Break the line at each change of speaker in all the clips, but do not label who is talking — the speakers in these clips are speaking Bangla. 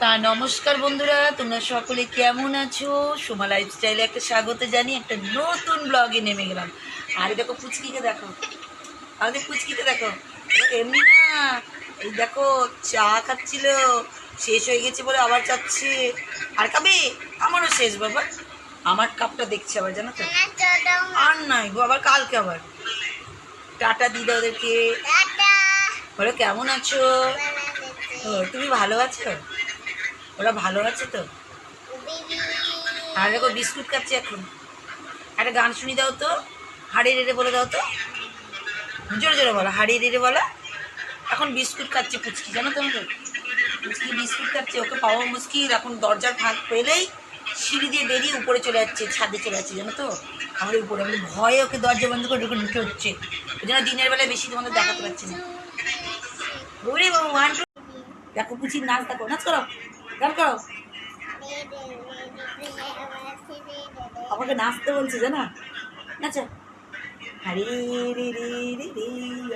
তা নমস্কার বন্ধুরা তোমরা সকলে কেমন আছো? সোমা লাইফস্টাইলে একটা স্বাগত জানি একটা নতুন ব্লগে নেমে গেলাম। আরে দেখো পুচকিকে দেখো আমাদের পুচকিকে দেখো। এমনি না এই দেখো চা খাচ্ছিল শেষ হয়ে গেছে বলে আবার চাচ্ছে আর খাবে আমারও শেষ বাবা। আমার কাপটা দেখছে আবার জানো তো? আর নাই গো আবার কালকে আবার। টাটা দিদা ওদেরকে। বলো কেমন আছো? তুমি ভালো আছো? ওরা ভালো আছে তো? আর দেখো বিস্কুট খাচ্ছি এখন। একটা গান শুনি দাও তো। হাড়ি রেড়ে বলে দাও তো। জোরে জোরে বলো, হাড়ি রেড়ে বলো। এখন বিস্কুট খাচ্ছে পুচকি, জানো তো? পুচকি বিস্কুট খাচ্ছে, ওকে পাওয়া মুশকিল। এখন দরজার ফাঁক পেলেই সিঁড়ি দিয়ে বেরিয়ে উপরে চলে যাচ্ছে, ছাদে চলে যাচ্ছে, জানো তো? আমাদের উপরে আমাদের ভয়ে ওকে দরজা বন্ধ করে ঢুকে ঢুকে হচ্ছে ওই জন্য দিনের বেলায় বেশি তোমাদের দেখাতে পারছি না। ওরে বাবা ওয়ান টু দেখো পুচির নাচ দেখো, নাচ করো। গান করো আমাকে নাচতে বলছে জানা? নাচো। আরে রে রে রে রে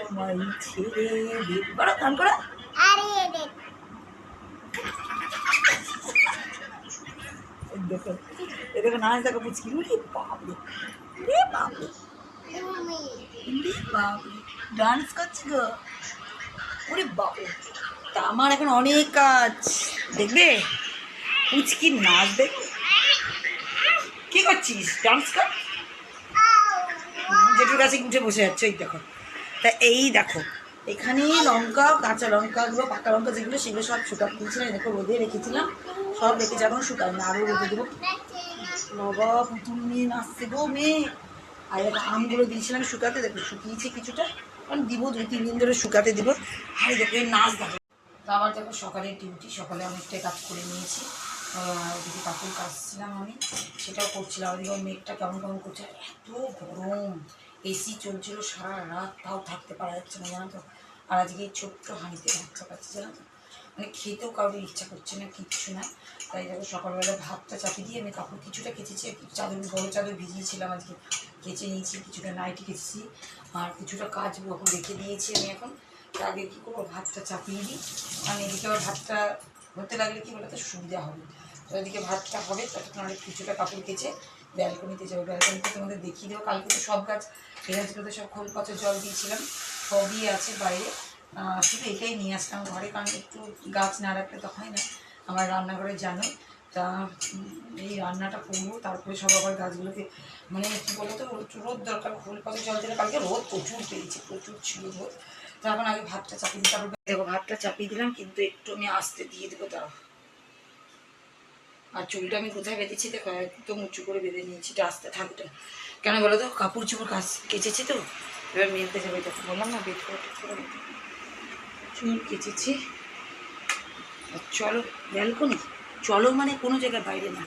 আমায় ছেড়ে দে। করো গান করো। দেখো এই দেখো নাচ দেখো পুচকি উরে বাপরে রে বাপরে উরে বাপরে ডান্স করছে গো। ওরে বাপরে তা আমার এখন অনেক কাজ। দেখবে? পুচকির নাচ দেখবে? কি করছিস? ডান্স কর। জেঠুর কাছে উঠে বসে যাচ্ছে ওই দেখো। তা এই দেখো এখানে লঙ্কা কাঁচা লঙ্কাগুলো পাকা লঙ্কা যেগুলো সেগুলো সব শুকাতে দিয়েছিলাম এই দেখো রোদে রেখেছিলাম। সব রেখে যখন শুকায় না আরও রোদে দেবো। বাবা পুতুল নিয়ে নাচছে গো মেয়ে। আর দেখো আমগুলো দিয়েছিলাম শুকাতে দেখো শুকিয়েছে কিছুটা। কারণ দিব দুই তিন দিন ধরে শুকাতে দিব। আর দেখো এই নাচ দেখো আবার দেখো সকালের ডিউটি, সকালে অনেকটাই কাজ করে নিয়েছি। ওদিকে কাপড় কাচছিলাম আমি, সেটাও করছিলাম। ওদিকে মেঘটা কেমন কেমন করছে, এত গরম এসি চলছিল সারা রাত, তাও থাকতে পারা যাচ্ছে না জানো তো। আর আজকে ছোট্ট হাঁড়িতে বাচ্চা পাচ্ছি জানো তো। মানে খেতেও কারোর ইচ্ছা করছে না, কিচ্ছু না। তাই দেখো সকালবেলা ভাতটা চাপিয়ে দিয়ে আমি কাপড় কিছুটা কেচেছি চাদর, বড়ো চাদর ভিজিয়েছিলাম আজকে। কেচে নিয়েছি, কিছুটা নাইটি কেচেছি, আর কিছুটা কাজ রেখে দিয়েছি আমি এখন। আগে কী করব? ভাতটা চাপিয়ে দিই। আমি এদিকে আবার ভাতটা হতে লাগলে কি বলতো? সুবিধা হবে। তো এদিকে ভাতটা হবে, ততক্ষণ অনেক কিছুটা কাপড় কেচে ব্যালকনিতে যাব। ব্যালকনিতে তোমাদের দেখিয়ে দেবো। কালকে তো সব গাছ গাছগুলোতে সব খোল পচা জল দিয়েছিলাম। সবই আছে বাইরে। শুধু এটাই নিয়ে আসলাম ঘরে, কারণ একটু গাছ না রাখলে তো হয় না। আমার রান্নাঘরে জানোই। তা এই রান্নাটা করব, তারপরে সব আবার গাছগুলোকে মানে কী বলতো? রোদ দরকার, খোল পচা জল দিলে কালকে রোদ প্রচুর পেয়েছে, প্রচুর ছিল রোদ। তো এখন আগে ভাতটা চাপিয়ে দিই, তারপর দেখো ভাতটা চাপিয়ে দিলাম, কিন্তু একটু আমি আস্তে দিয়ে দেবো তাও আর চুলটা আমি কোথায় বেঁধেছি, দেখো, একদম উঁচু করে বেঁধে নিয়েছি আস্তে থাকটা কেন বলো তো? কাপড় চোপড় কাজ কেচেছি তো? এবার মেলতে যাবে দেখো বললাম না বেড করে করে চুল কেচেছি। আর চলো, ব্যালকনি? চলো মানে কোনো জায়গায় বাইরে না।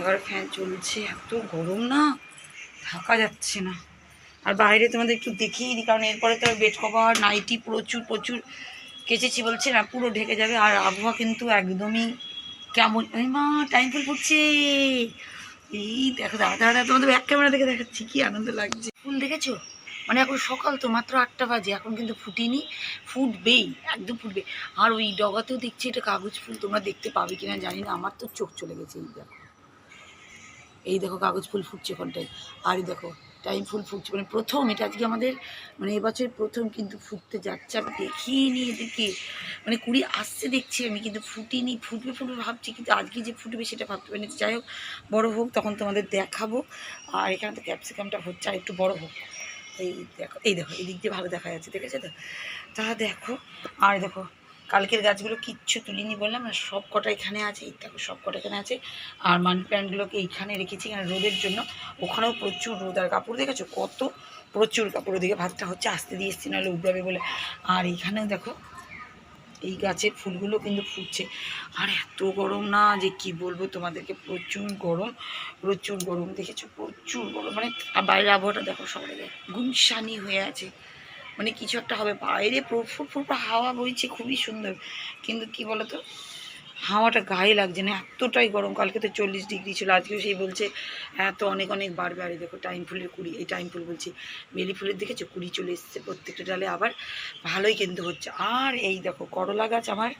এবার ফ্যান চলছে, এত গরম না, থাকা যাচ্ছে না। আর বাইরে তোমাদের একটু দেখিয়ে দিই, কারণ এরপরে তো বেড কভার, নাইটি প্রচুর প্রচুর কেচেছি বলছে না পুরো ঢেকে যাবে, আর আবহাওয়া কিন্তু একদমই কেমন। ওই মা টাইম ফুল ফুটছে এই দেখো দাদা দাদা, তোমাদের ব্যাক ক্যামেরা দেখে দেখাচ্ছি, কি আনন্দ লাগছে। ফুল দেখেছ? মানে এখন সকাল তো মাত্র আটটা বাজে, এখন কিন্তু ফুটিনি, ফুটবেই, একদম ফুটবে। আর ওই ডগাতেও দেখছি এটা কাগজ ফুল, তোমরা দেখতে পাবে কিনা জানি না, আমার তো চোখ চলে গেছে, এই দেখো। এই দেখো, কাগজ ফুল ফুটছে ওখানটায়। আর দেখো টাইম ফুল ফুটছে। মানে প্রথম, এটা আজকে আমাদের মানে এবছর প্রথম কিন্তু ফুটতে যাচ্ছে। আমি দেখিনি এদিকে। মানে কুড়ি আসছে দেখছি আমি, কিন্তু ফুটিনি, ফুটবে ফুটবে ভাবছি, কিন্তু আজকে যে ফুটবে সেটা ভাবতে পারিনি। যাই হোক, বড়ো হোক, তখন তোমাদের দেখাবো। আর এখানে তো ক্যাপসিকামটা হচ্ছে, আর একটু বড়ো হোক। এই দেখো এই দেখো এই দিক দিয়ে ভালো দেখা যাচ্ছে, দেখেছ তো? তা দেখো, আর দেখো কালকের গাছগুলো কিচ্ছু তুলিনি বললাম না সব কটা এখানে আছে দেখো সব কটা এখানে আছে। আর মানি প্ল্যান্টগুলোকে এইখানে রেখেছি এখানে রোদের জন্য। ওখানেও প্রচুর রোদ, আর কাপড় দেখেছ কত? প্রচুর কাপড় ওদিকে ভাতটা হচ্ছে আসতে দিয়ে এসছি, নাহলে উবড়াবে বলে। আর এইখানেও দেখো, এই গাছের ফুলগুলো কিন্তু ফুটছে। আর এত গরম না যে কি বলব তোমাদেরকে, প্রচুর গরম প্রচুর গরম। দেখেছ? প্রচুর গরম। মানে বাইরের আবহাওয়াটা দেখো সবাই গুমসানি হয়ে আছে। মানে কিছু একটা হবে। বাইরে প্রফুর প্রফুর হাওয়া বইছে, খুবই সুন্দর। কিন্তু কি বলতো? হাওয়াটা গায়ে লাগছে না, এতটাই গরম। কালকে তো চল্লিশ ডিগ্রি ছিল, আজকেও সেই বলছে, এত অনেক অনেক বাড়বে। আর দেখো, টাইম ফুলের কুড়ি, এই টাইম ফুল বলছি। বেলি ফুলের দেখেছ? কুড়ি চলে এসছে প্রত্যেকটা ডালে। আবার ভালোই কিন্তু হচ্ছে। আর এই দেখো, করলা গাছ আমার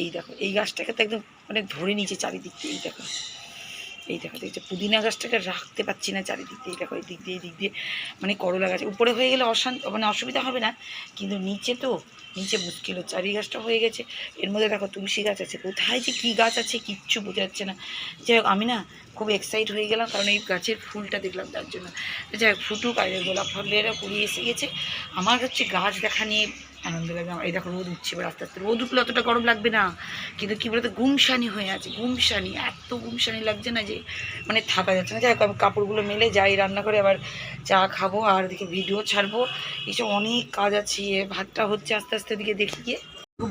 এই দেখো, এই গাছটাকে তো একদম মানে ধরে নিয়েছে চারিদিক এই দেখো। এই দেখো দেখছ পুদিনা গাছটাকে রাখতে পারছি না চারিদিক, এই দেখো, এই দিক দিয়ে দিক দিয়ে মানে করলা গাছ। উপরে হয়ে গেলে অশান্ত মানে অসুবিধা হবে না, কিন্তু নিচে তো, নিচে মুশকিল হচ্ছে। এই গাছটা হয়ে গেছে, এর মধ্যে দেখো তুলসী গাছ আছে। কোথায় যে কী গাছ আছে কিচ্ছু বোঝা যাচ্ছে না। যাই হোক, আমি না খুব এক্সাইট হয়ে গেলাম, কারণ এই গাছের ফুলটা দেখলাম তার জন্য। যাই হোক, ফুটুক, আর গোলাপ ফলেরা কুড়িয়ে এসে গেছে। আমার হচ্ছে গাছ দেখা নিয়ে আনন্দ লাগে আমার। এই দেখো রোদ উঠছে এবার আস্তে আস্তে। রোদ উঠলে অতটা গরম লাগবে না। কিন্তু কী বলতো গুমসানি হয়ে আছে গুমসানি এত গুমসানি লাগছে না যে মানে থাকা যাচ্ছে না। যাই আমি কাপড়গুলো মেলে যাই, রান্না করে আবার চা খাব আর এদিকে ভিডিও ছাড়বো। এইসব অনেক কাজ আছে ভাতটা হচ্ছে আস্তে আস্তে দিকে দেখি গিয়ে।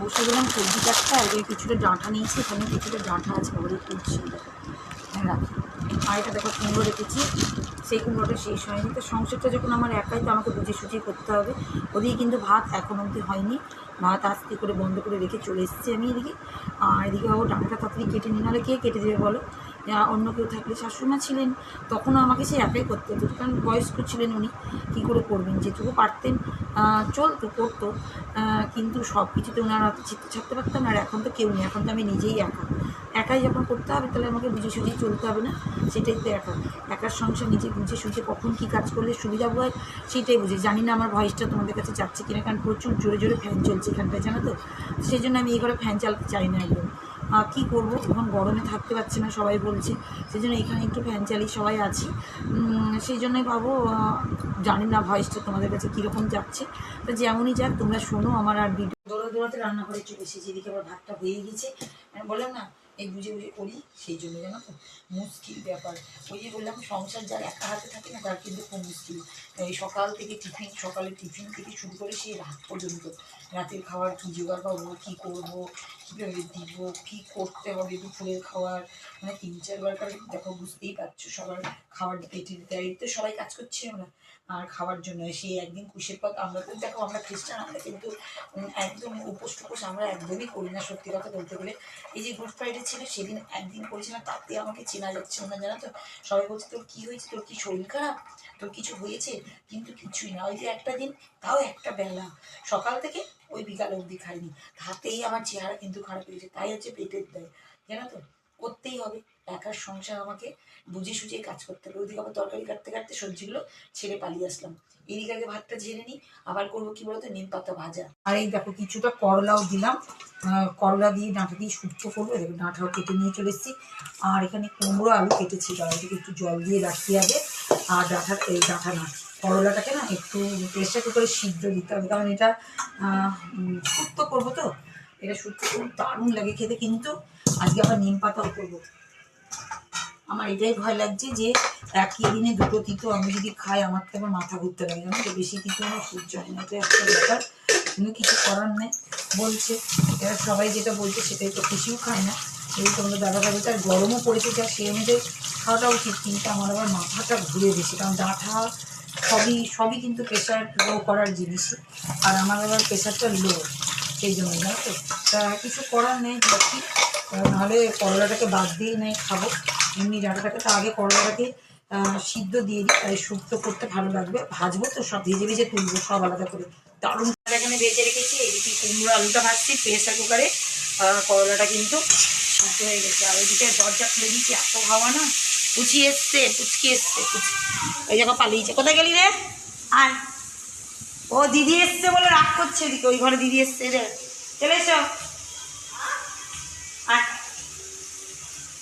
বসে গেলাম সবজি কাটতে, আর এদিকে কিছুটা ডাঁটা নিয়েছি। এখানে কিছুটা ডাঁটা আছে ওগুলো তুলছি হ্যাঁ আর এটা দেখো কুমড়ো রেখেছি। সেই কুমড়োটা শেষ হয়নি। তো সংসারটা যখন আমার একাই, তো আমাকে বুঝে সুঝে করতে হবে। ওদিকে কিন্তু ভাত এখন অবধি হয়নি। ভাত আস্তে করে বন্ধ করে রেখে চলে এসেছি আমি এদিকে। আর এদিকে বাবু ডাঁটাটা তাড়াতাড়ি কেটে নিয়ে নাহলে কে কেটে দেবে বলো? অন্য কেউ থাকলে শাশুড়িমা ছিলেন, তখনও আমাকে সে একাই করতে হতো। কারণ বয়স্ক ছিলেন উনি, কী করে করবেন? যেটুকু পারতেন চলতো, করতো। কিন্তু সব কিছুতে ওনার হাতে চিত্ত ছাড়তে পারতাম আর এখন তো কেউ নেই। এখন তো আমি নিজেই একা। একাই যখন করতে হবে তাহলে আমাকে বুঝে সুঝেই চলতে হবে না সেটাই তো একা একার সংসার নিজে বুঝে সুঝে কখন কী কাজ করলে সুবিধা হয় সেটাই বুঝে জানি না আমার ভয়েসটা তোমাদের কাছে যাচ্ছে কিনা কারণ প্রচুর জোরে জোরে ফ্যান চলছে এখানটায় জানো তো সেই জন্য আমি এই ঘরে ফ্যান চালাতে চাই না একদম কী করব এখন গরমে থাকতে পারছি না সবাই বলছে সেই জন্য এখানে একটু ফ্যান চালিয়ে সবাই আছি সেই জন্যই ভাবো জানি না ভয়েসটা তোমাদের কাছে কীরকম যাচ্ছে তো যেমনই যাক তোমরা শোনো আমার আর ভিডিও দৌড়ে দৌড়াতে রান্না করে চলে এসেছি এদিকে আবার ভাতটা হয়ে গেছে বললাম না এই বুঝে বুঝে করি, সেই জন্য জানো তো মুশকিল ব্যাপার। ওই যে বললাম, সংসার যার একা হাতে থাকে না, তার কিন্তু খুব মুশকিল। এই সকাল থেকে টিফিন, সকালে টিফিন থেকে শুরু করে সেই রাত পর্যন্ত। রাতের খাবার কী জোগাড় পাবো কী করব, কীভাবে দিব, কী করতে হবে দুপুরের খাওয়ার মানে তিন চারবার করে, দেখো, বুঝতেই পারছ, সবার খাবার। এই তো সবাই কাজ করছি আমরা। আর খাওয়ার জন্য সেই একদিন কুশের পথ, আমরা তো দেখো, আমরা খ্রিস্টান, আমরা কিন্তু একদম উপোস টুপোস আমরা একদমই করি না, সত্যি কথা বলতে গেলে। এই যে গুড ফ্রাইডে ছিল, সেদিন একদিন করেছিল তাতে আমাকে চেনা যাচ্ছে না জানা তো? সবাই বলছে, তোর কি হয়েছে? তোর কি শরীর খারাপ? তোর কিছু হয়েছে? কিন্তু কিছুই না। ওই যে একটা দিন, তাও একটা বেলা। সকাল থেকে ওই বিকাল অবধি খাইনি। হাতেই আমার চেহারা কিন্তু খারাপ হয়েছে তাই হচ্ছে পেটের দেয়। জানো তো? করতেই হবে। একার সংসার আমাকে বুঝে সুঝে কাজ করতে হবে। ওইদিকে আবার তরকারি কাটতে কাটতে সবজিগুলো ছেড়ে পালিয়ে আসলাম। এদিকে আগে ভাতটা ঝেড়ে নিই, আবার করব কি বলতো? নিম পাতা ভাজা। আর এই দেখো কিছুটা করলাও দিলাম। করলা দিয়ে ডাঁটা দিয়ে শুক্তো করব। দেখো ডাঁটাও কেটে নিয়ে চলে এসেছি। আর এখানে কুমড়ো আলু কেটেছি। এদিকে একটু জল দিয়ে রাখতে হবে। আর ডাঁটা এই ডাঁটা না করলাটাকে না একটু প্রেশার কুকারে সিদ্ধ দিতে হবে। কারণ এটা শুক্তো করব তো? এটা শুক্তো খুব দারুণ লাগে খেতে। কিন্তু আজকে আবার নিম পাতাও করব। আমার এটাই ভয় লাগছে যে একই দিনে দুটো তিতো আমি যদি খাই, আমার তো আমার মাথা ঘুরতে লাগে জানো? তো বেশি তিতো আমার সহ্য হয় না তো একটা ব্যাপার। কিন্তু কিছু করার নেই, বলছে। এবার সবাই যেটা বলছে সেটাই তো খুশিও খায় না। এই তোমাদের দাদা দাদা গরমও পড়েছে, যা সেই অনুযায়ী খাওয়াটা উচিত, কিন্তু আমার আবার মাথাটা ঘুরে গেছে। কারণ ডাঁটা সবই সবই কিন্তু প্রেশার লো করার জিনিস আর আমার আবার প্রেশারটা লো সেই জন্য, জানো তো? তা কিছু করার নেই নাহলে করলাটাকে বাদ দিয়ে নেই খাব। এমনি ডাঁটাটাকে তো আগে করলাটাকে সিদ্ধ দিয়ে দিই তাই শুক্তো করতে ভালো লাগবে। ভাজবো তো সব, ভেজে ভেজে তুলবো, সব আলাদা করে। দারুণ এখানে ভেজে রেখেছি। এইদিকে কুমড়ো আলুটা ভাজছি, প্রেসার কুকারে করলাটা কিন্তু সিদ্ধ হয়ে গেছে। আর ওইদিকে দরজা খুলে দিয়েছি, এত হাওয়া না। পুচি এসছে পুচকি এসছে পুচকি ওই জায়গা পালিয়েছে। কোথায় গেলি রে? আয়। ও দিদি এসছে বলে রাগ করছে এদিকে, ওই ঘরে দিদি এসছে রে চলে এসো।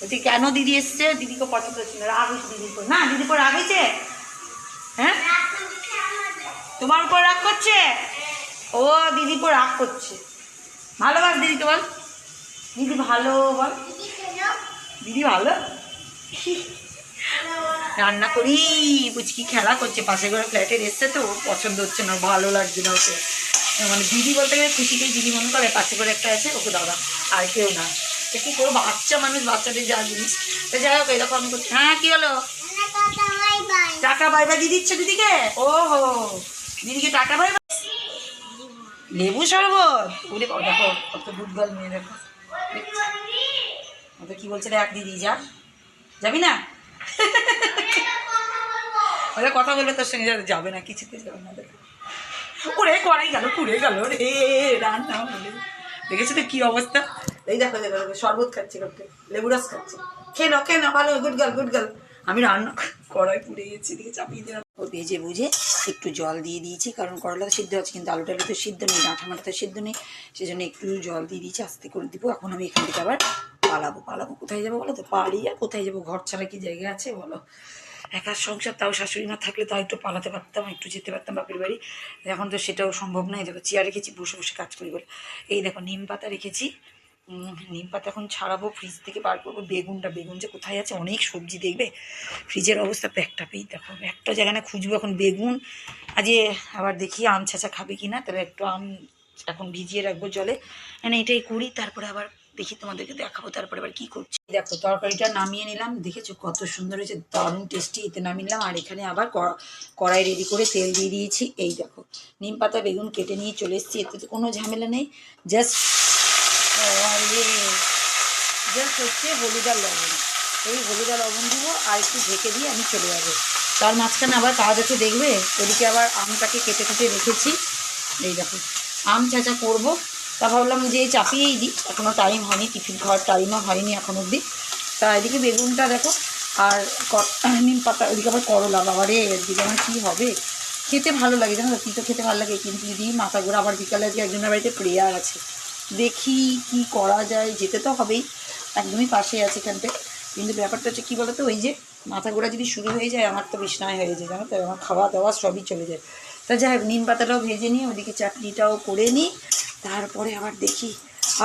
বলছি, কেন দিদি এসছে? দিদিকে পছন্দ হচ্ছে না। রাগ হয়েছে দিদির উপর। না, দিদির উপর রাগ হয়েছে? হ্যাঁ? তোমার উপর রাগ করছে? ও, দিদির উপর রাগ করছে। ভালোবাস দিদিকে বল। দিদি ভালো, বল। দিদি ভালো? রান্না করি। বুঝকি খেলা করছে। পাশে ঘরে ফ্ল্যাটের এসছে তো পছন্দ হচ্ছে না ভালো লাগছে না ওকে। মানে দিদি বলতে গেলে খুশিকেই দিদি মনে করে, পাশে করে একটা আছে, ওকে দাদা আর কেউ না। তো কী করব? বাচ্চা মানুষ, বাচ্চাদের যা জিনিস। তো যাই হোক এরকম আমি করছি। হ্যাঁ কী হলো? টাটা বাই বাই দিদি দিচ্ছে দিদিকে? ও হো দিদিকে টাটা বাই লেবু শরবত? ওরে দেখো, কত দুধ গাল মেয়ে, দেখো। তো কি বলছে দেখ, দিদি, যা। যাবি না? ওদের কথা বলবে তোর সঙ্গে, যাবে- যাবে না, কিছুতে যাবে না, দেখো। ওরে করাই গেল, পুড়ে গেল রে, রান্না বলে দেখেছ তো কি অবস্থা? এই দেখো দেখো শরবত খাচ্ছে লোককে লেবু রস খাচ্ছে। খেয়ে নাও খেয়ে নাও, ভালো গুড গার্ল গুড গার্ল আমি রান্না কড়াই পুড়ে গেছি দিকে চাপিয়ে দিলাম। ও ভেজে বুঝে একটু জল দিয়ে দিয়েছি, কারণ করলা তো সিদ্ধ আছে, কিন্তু আলু টালু তো সিদ্ধ নেই ডাঁটা মাটা তো সিদ্ধ নেই সেই জন্য একটু জল দিয়ে দিয়েছি, আস্তে করে দিব। এখন আমি এখান থেকে আবার পালাবো পালাবো। কোথায় যাব বলো তো? পারি আর কোথায় যাব? ঘর ছাড়া কি জায়গা আছে বলো? একার সংসার, তাও শাশুড়ি না থাকলে তাও একটু পালাতে পারতাম, একটু যেতে পারতাম বাপের বাড়ি। এখন তো সেটাও সম্ভব নয় দেখো, চেয়ার রেখেছি, বসে বসে কাজ করি বলে। এই দেখো, নিম পাতা রেখেছি নিম পাতা এখন ছাড়াবো ফ্রিজ থেকে বার করব। বেগুনটা, বেগুন যে কোথায় আছে, অনেক সবজি দেখবে। ফ্রিজের অবস্থা প্যাকটা পেয়ে দেখো। একটা জায়গা না খুঁজবো এখন বেগুন। আজকে আবার দেখি আম ছাঁচা খাবে কি না তাহলে একটু আম এখন ভিজিয়ে রাখব জলে। মানে এটাই করি। তারপরে আবার দেখি তোমাদেরকে দেখাবো। তারপরে আবার কি করছি। দেখো, তরকারিটা নামিয়ে নিলাম। দেখেছ কত সুন্দর হয়েছে, দারুণ টেস্টি এতে নামিয়ে নিলাম। আর এখানে আবার কড়া- কড়াই রেডি করে তেল দিয়ে দিয়েছি। এই দেখো, নিম পাতা, বেগুন কেটে নিয়ে চলে এসেছি। এতে তো কোনো ঝামেলা নেই। জাস্ট জাস্ট হচ্ছে হলুদ আর লবণ। এই হলুদ আর লবণ দিব, আর একটু ঢেকে দিয়ে আমি চলে যাব। তার মাঝখানে আবার কাজ আছে দেখবে? ওদিকে আবার আমটাকে কেটে কেটে রেখেছি। এই দেখো, আম চাচা করব। তা ভাবলাম যে চাপিয়েই দিই এখনও টাইম হয়নি, টিফিন খাওয়ার টাইমও হয়নি এখন অবধি। তা এদিকে বেগুনটা দেখো, আর নিম পাতা, ওদিকে আবার করলা, বাবারে, এদিকে আমার কী হবে? খেতে ভালো লাগে, জানো তো? খেতে ভালো লাগে? কিন্তু যদি মাথা ঘোরা, আবার বিকালে আজকে একজনের বাড়িতে প্রেয়ার আছে। দেখি কি করা যায়, যেতে তো হবেই, একদমই পাশে আছে এখানটায় কিন্তু ব্যাপারটা হচ্ছে কী বলতো, ওই যে মাথা ঘোরা যদি শুরু হয়ে যায়, আমার তো বিছনায় হয়ে যায়, জানো তো, আমার খাওয়া দাওয়া সবই চলে যায়। তা যাই হোক, নিম পাতাটাও ভেজে নিই ওদিকে চাটনিটাও করে নিই, তারপরে আবার দেখি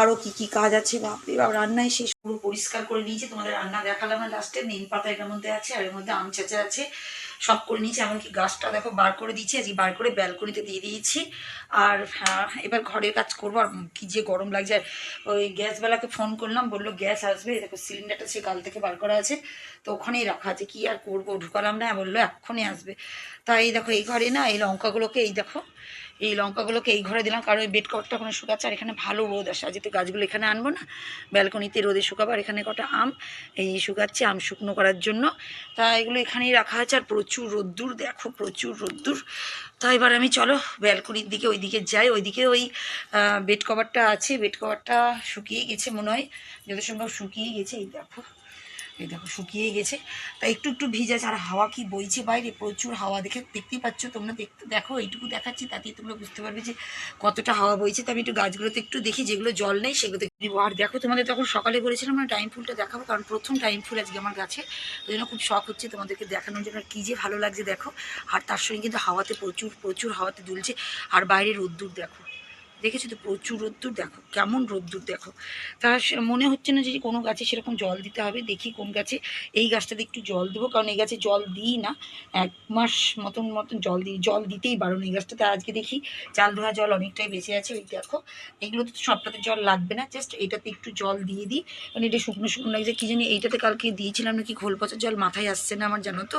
আরও কি কি কাজ আছে। বাপরে বাপ রান্নায় শেষ পুরো পরিষ্কার করে নিয়েছি, তোমাদের রান্না দেখালাম লাস্টে নিম পাতা এটার মধ্যে আছে, আর এর মধ্যে আম আছে। সব করে নিয়েছি এমনকি গাছটা দেখো বার করে দিয়েছি আজকে বার করে ব্যালকনিতে দিয়ে দিয়েছি। আর হ্যাঁ, এবার ঘরের কাজ করব আর কী যে গরম লাগছে। ওই গ্যাসওয়ালাকে ফোন করলাম বলল গ্যাস আসবে দেখো সিলিন্ডারটা সে কাল থেকে বার করা আছে তো ওখানেই রাখা আছে কী আর করব? ঢুকালাম না বলল এক্ষুনি আসবে। তাই দেখো এই ঘরে না এই লঙ্কাগুলোকে এই দেখো এই লঙ্কাগুলোকে এই ঘরে দিলাম, কারণ বেড কভারটা ওখানে শুকাচ্ছে আর এখানে ভালো রোদ আসে। আজকে তো গাছগুলো এখানে আনব না। ব্যালকনিতে রোদে শুকাবো, আর এখানে কটা আম। এই শুকাচ্ছে আম শুকনো করার জন্য। তা এগুলো এখানেই রাখা আছে, আর প্রচুর রোদ্দুর, দেখো প্রচুর রোদ্দুর। তা এবার আমি চলো ব্যালকনির দিকে ওই দিকে যাই। ওইদিকে ওই বেড কভারটা আছে। বেড কভারটা শুকিয়ে গেছে মনে হয়। যত সম্ভব শুকিয়ে গেছে, এই দেখো। এই দেখো শুকিয়ে গেছে। তা একটু একটু ভিজে আছে আর হাওয়া কি বইছে বাইরে, প্রচুর হাওয়া দেখে দেখতেই পাচ্ছ তোমরা। দেখতে, দেখো, এইটুকু দেখাচ্ছি, তাতেই তোমরা বুঝতে পারবে যে কতটা হাওয়া বইছে। তা আমি একটু গাছগুলোতে একটু দেখি, যেগুলো জল নেই, সেগুলোতে দিব। আর দেখো, তোমাদের তখন সকালে বলেছিলাম না টাইম ফুলটা দেখাবো, কারণ প্রথম টাইম ফুল আজকে আমার গাছে। ওই জন্য খুব শখ হচ্ছে তোমাদেরকে দেখানোর জন্য। কী যে ভালো লাগছে দেখো। আর তার সঙ্গে কিন্তু হাওয়াতে প্রচুর প্রচুর হাওয়াতে দুলছে। আর বাইরে রোদ্দুর দেখো। দেখেছ তো প্রচুর রোদ্দুর দেখো কেমন রোদ্দুর দেখো। তা মনে হচ্ছে না যে কোনো গাছে সেরকম জল দিতে হবে দেখি কোন গাছে। এই গাছটাতে একটু জল দেবো কারণ এই গাছে জল দিই না। এক মাস মতন মতন জল দিই জল দিতেই বারণ এই গাছটাতে। আজকে দেখি চাল ধোয়া জল অনেকটাই বেঁচে আছে ওই দেখো। এগুলোতে তো সবটাতে জল লাগবে না জাস্ট এটাতে একটু জল দিয়ে দিই। কারণ এটা শুকনো শুকনো লাগছে কী জানি এইটাতে কালকে দিয়েছিলাম নাকি খোল পচা জল মাথায় আসছে না আমার জানো তো?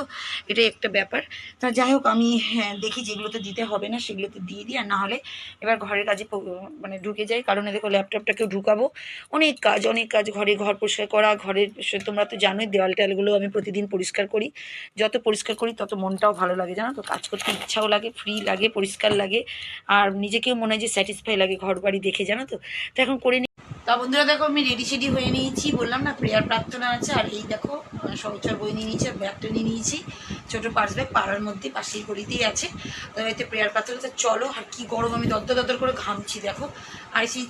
এটাই একটা ব্যাপার। তা যাই হোক আমি হ্যাঁ, দেখি যেগুলোতে দিতে হবে না সেগুলোতে দিয়ে দিই আর না হলে এবার ঘরের কাজে মানে ঢুকে যাই কারণ দেখো ল্যাপটপটাকেও ঢুকাবো। অনেক কাজ অনেক কাজ ঘরে ঘর পরিষ্কার করা ঘরের তোমরা তো জানোই দেওয়াল টেয়ালগুলো আমি প্রতিদিন পরিষ্কার করি। যত পরিষ্কার করি, তত মনটাও ভালো লাগে, জানো তো? কাজ করতে ইচ্ছাও লাগে ফ্রি লাগে, পরিষ্কার লাগে। আর নিজেকেও মনে হয় যে স্যাটিসফাই লাগে ঘর বাড়ি দেখে, জানো তো? তো এখন করে তা বন্ধুরা দেখো আমি রেডি সেডি হয়ে নিয়েছি। বললাম না, প্রেয়ার প্রার্থনা আছে, আর এই দেখো সহচার বই নিয়ে নিয়েছি ব্যাগটা নিয়ে নিয়েছি। ছোটো পার্স ব্যাগ, পাড়ার মধ্যে পাশের গলিতেই আছে। তো এতে প্রেয়ার প্রার্থনা, তো চলো, আর কী গরম, আমি দদ্দর দদ্দর করে ঘামছি, দেখো। আর সেই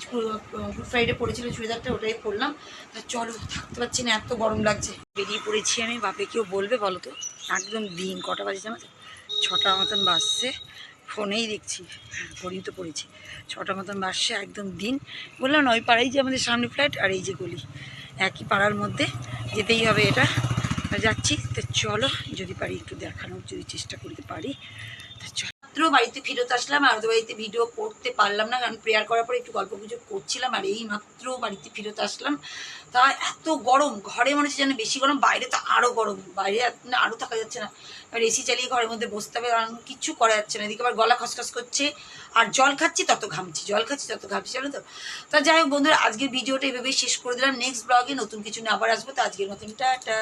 গুড ফ্রাইডে পড়েছিল চুড়িদারটা, ওটাই পরলাম। তা চলো, থাকতে পারছি না, এত গরম লাগছে। বেরিয়ে পড়েছি আমি, বাপে কেউ বলবে বলো তো? একদম দিন, কটা বাজে জানো ছটা মতন বাজছে। ফোনেই দেখছি ঘড়ি তো পড়েছি ছটা মতন বাসছে একদম দিন। বললাম না ওই পাড়াই যে আমাদের সামনে ফ্ল্যাট আর এই যে গলি। একই পাড়ার মধ্যে যেতেই হবে এটা। যাচ্ছি, তো চলো, যদি পারি একটু দেখানোর, যদি চেষ্টা করতে পারি, তা চলো। মাত্র বাড়িতে ফেরত আসলাম, আর ওদের বাড়িতে ভিডিও করতে পারলাম না, কারণ প্রেয়ার করার পরে একটু গল্প গুজব করছিলাম, আর এই মাত্র বাড়িতে ফেরত আসলাম। তা এত গরম, ঘরে মনে হচ্ছে যেন বেশি গরম, বাইরে তো আরও গরম, বাইরে আরও থাকা যাচ্ছে না। এবার এসি চালিয়ে ঘরের মধ্যে বসতে হবে, কারণ কিচ্ছু করা যাচ্ছে না। এদিকে আবার গলা খসখস করছে, আর জল খাচ্ছি, তত ঘামছি, জল খাচ্ছি, তত ঘামছি, জানো তো? তা যাই হোক বন্ধুরা, আজকের ভিডিওটা এভাবেই শেষ করে দিলাম। নেক্সট ব্লগে নতুন কিছু নিয়ে আবার আসব, তো আজকের মতন, টাটা।